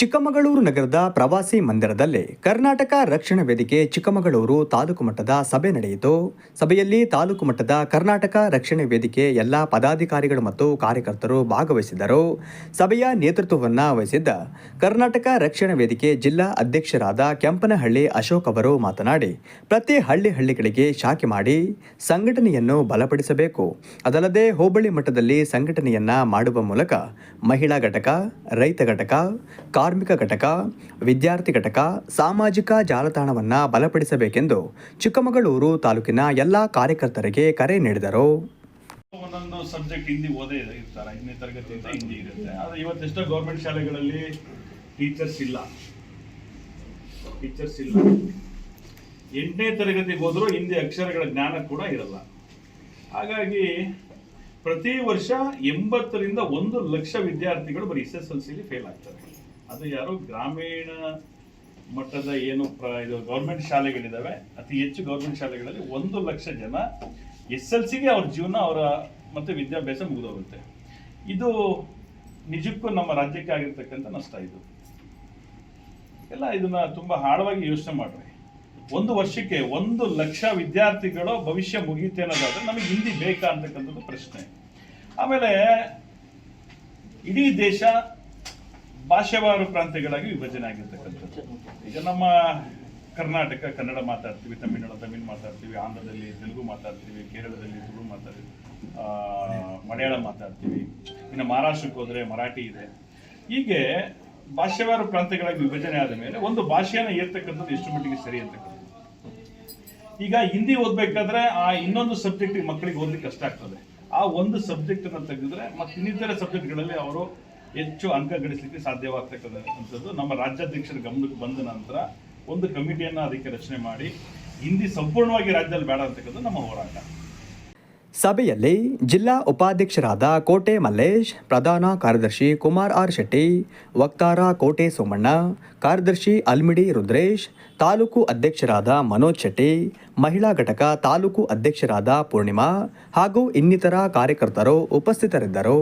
ಚಿಕ್ಕಮಗಳೂರು ನಗರದ ಪ್ರವಾಸಿ ಮಂದಿರದಲ್ಲಿ ಕರ್ನಾಟಕ ರಕ್ಷಣಾ ವೇದಿಕೆ ಚಿಕ್ಕಮಗಳೂರು ತಾಲೂಕು ಮಟ್ಟದ ಸಭೆ ನಡೆಯಿತು. ಸಭೆಯಲ್ಲಿ ತಾಲೂಕು ಮಟ್ಟದ ಕರ್ನಾಟಕ ರಕ್ಷಣಾ ವೇದಿಕೆ ಎಲ್ಲ ಪದಾಧಿಕಾರಿಗಳು ಮತ್ತು ಕಾರ್ಯಕರ್ತರು ಭಾಗವಹಿಸಿದ್ದರು ಸಭೆಯ ನೇತೃತ್ವವನ್ನು ವಹಿಸಿದ್ದ ಕರ್ನಾಟಕ ರಕ್ಷಣಾ ವೇದಿಕೆ ಜಿಲ್ಲಾ ಅಧ್ಯಕ್ಷರಾದ ಕೆಂಪನಹಳ್ಳಿ ಅಶೋಕ್ ಅವರು ಮಾತನಾಡಿ, ಪ್ರತಿ ಹಳ್ಳಿ ಹಳ್ಳಿಗಳಿಗೆ ಶಾಖೆ ಮಾಡಿ ಸಂಘಟನೆಯನ್ನು ಬಲಪಡಿಸಬೇಕು. ಅದಲ್ಲದೆ ಹೋಬಳಿ ಮಟ್ಟದಲ್ಲಿ ಸಂಘಟನೆಯನ್ನ ಮಾಡುವ ಮೂಲಕ ಮಹಿಳಾ ಘಟಕ, ರೈತ ಘಟಕ ಕಾರ್ಮಿಕ ಘಟಕ, ವಿದ್ಯಾರ್ಥಿ ಘಟಕ, ಸಾಮಾಜಿಕ ಜಾಲತಾಣವನ್ನು ಬಲಪಡಿಸಬೇಕೆಂದು ಚಿಕ್ಕಮಗಳೂರು ತಾಲೂಕಿನ ಎಲ್ಲ ಕಾರ್ಯಕರ್ತರಿಗೆ ಕರೆ ನೀಡಿದರು. ಒಂದೊಂದು ಸಬ್ಜೆಕ್ಟ್ ಹಿಂದಿ ಓದೇ ಇರ್ತಾರೆ ತರಗತಿ ತರಗತಿಯಿಂದ ಹಿಂದಿ ಇರುತ್ತೆ. ಆದರೆ ಇವತ್ತೆಷ್ಟೋ ಗೌರ್ಮೆಂಟ್ ಶಾಲೆಗಳಲ್ಲಿ ಟೀಚರ್ಸ್ ಇಲ್ಲ. ಟೀಚರ್ಸ್ ಇಲ್ಲ. ಎಂಟನೇ ತರಗತಿಗೆ ಹೋದರೂ ಹಿಂದಿ ಅಕ್ಷರಗಳ ಜ್ಞಾನ ಕೂಡ ಇರಲ್ಲ. ಹಾಗಾಗಿ ಪ್ರತಿ ವರ್ಷ ಎಂಬತ್ತರಿಂದ ಒಂದು ಲಕ್ಷ ವಿದ್ಯಾರ್ಥಿಗಳು ಬರೀ ಎಸ್ ಎಸ್ ಎಲ್ ಸಿಲಿ ಫೇಲ್ ಆಗ್ತಾರೆ. ಅದು ಯಾರು ಗ್ರಾಮೀಣ ಮಟ್ಟದ ಏನು ಪ್ರ ಇದು ಗೌರ್ಮೆಂಟ್ ಶಾಲೆಗಳಿದಾವೆ, ಅತಿ ಹೆಚ್ಚು ಗೌರ್ಮೆಂಟ್ ಶಾಲೆಗಳಲ್ಲಿ ಒಂದು ಲಕ್ಷ ಜನ ಎಸ್ ಎಲ್ ಸಿಗೆ ಅವ್ರ ಜೀವನ, ಅವರ ಮತ್ತೆ ವಿದ್ಯಾಭ್ಯಾಸ ಮುಗಿದೋಗುತ್ತೆ. ಇದು ನಿಜಕ್ಕೂ ನಮ್ಮ ರಾಜ್ಯಕ್ಕೆ ಆಗಿರ್ತಕ್ಕಂಥ ನಷ್ಟ ಇದು. ಎಲ್ಲ ಇದನ್ನ ತುಂಬಾ ಆಳವಾಗಿ ಯೋಚನೆ ಮಾಡ್ರಿ. ಒಂದು ವರ್ಷಕ್ಕೆ ಒಂದು ಲಕ್ಷ ವಿದ್ಯಾರ್ಥಿಗಳು ಭವಿಷ್ಯ ಮುಗಿಯುತ್ತೆ ಅನ್ನೋದಾದ್ರೆ ನಮಗೆ ಹಿಂದಿ ಬೇಕಾ ಅಂತಕ್ಕಂಥದ್ದು ಪ್ರಶ್ನೆ. ಆಮೇಲೆ ಇಡೀ ದೇಶ ಭಾಷಾವಾರು ಪ್ರಾಂತ್ಯಗಳಾಗಿ ವಿಭಜನೆ ಆಗಿರ್ತಕ್ಕಂಥದ್ದು. ಈಗ ನಮ್ಮ ಕರ್ನಾಟಕ, ಕನ್ನಡ ಮಾತಾಡ್ತೀವಿ, ತಮಿಳುನಾಡು, ತಮಿಳು ಮಾತಾಡ್ತೀವಿ, ಆಂಧ್ರದಲ್ಲಿ ತೆಲುಗು ಮಾತಾಡ್ತೀವಿ, ಕೇರಳದಲ್ಲಿ ತುಳು ಮಾತಾಡ್ತೀವಿ ಮಲಯಾಳಂ ಮಾತಾಡ್ತೀವಿ, ಇನ್ನು ಮಹಾರಾಷ್ಟ್ರಕ್ಕೆ ಹೋದ್ರೆ ಮರಾಠಿ ಇದೆ. ಹೀಗೆ ಭಾಷೆವಾರು ಪ್ರಾಂತ್ಯಗಳಾಗಿ ವಿಭಜನೆ ಆದ ಮೇಲೆ ಒಂದು ಭಾಷೆಯನ್ನು ಏರ್ತಕ್ಕಂಥದ್ದು ಎಷ್ಟು ಮಟ್ಟಿಗೆ ಸರಿ ಅಂತಕ್ಕಂಥದ್ದು. ಈಗ ಹಿಂದಿ ಓದಬೇಕಾದ್ರೆ ಆ ಇನ್ನೊಂದು ಸಬ್ಜೆಕ್ಟ್ ಮಕ್ಕಳಿಗೆ ಓದ್ಲಿಕ್ಕೆ ಕಷ್ಟ ಆಗ್ತದೆ. ಆ ಒಂದು ಸಬ್ಜೆಕ್ಟನ್ನು ತೆಗೆದ್ರೆ ಮತ್ತೆ ಇನ್ನಿತರ ಸಬ್ಜೆಕ್ಟ್ಗಳಲ್ಲಿ ಅವರು ಹೆಚ್ಚು ಅಂಕ ಗಳಿಸಲಿಕ್ಕೆ ಸಾಧ್ಯವಾಗ್ತಕ್ಕಂಥದ್ದು ನಮ್ಮ ರಾಜ್ಯಾಧ್ಯಕ್ಷರ ಗಮನಕ್ಕೆ ಬಂದ ನಂತರ ಒಂದು ಕಮಿಟಿಯನ್ನ ಅದಕ್ಕೆ ರಚನೆ ಮಾಡಿ, ಹಿಂದಿ ಸಂಪೂರ್ಣವಾಗಿ ರಾಜ್ಯದಲ್ಲಿ ಬೇಡ ಅಂತಕ್ಕಂಥದ್ದು ನಮ್ಮ ಹೋರಾಟ. ಸಭೆಯಲ್ಲಿ ಜಿಲ್ಲಾ ಉಪಾಧ್ಯಕ್ಷರಾದ ಕೋಟೆ ಮಲ್ಲೇಶ್, ಪ್ರಧಾನ ಕಾರ್ಯದರ್ಶಿ ಕುಮಾರ್ ಆರ್ ಶೆಟ್ಟಿ, ವಕ್ತಾರ ಕೋಟೆ ಸೋಮಣ್ಣ, ಕಾರ್ಯದರ್ಶಿ ಅಲ್ಮಿಡಿ ರುದ್ರೇಶ್, ತಾಲೂಕು ಅಧ್ಯಕ್ಷರಾದ ಮನೋಜ್ ಶೆಟ್ಟಿ, ಮಹಿಳಾ ಘಟಕ ತಾಲೂಕು ಅಧ್ಯಕ್ಷರಾದ ಪೂರ್ಣಿಮಾ ಹಾಗೂ ಇನ್ನಿತರ ಕಾರ್ಯಕರ್ತರು ಉಪಸ್ಥಿತರಿದ್ದರು.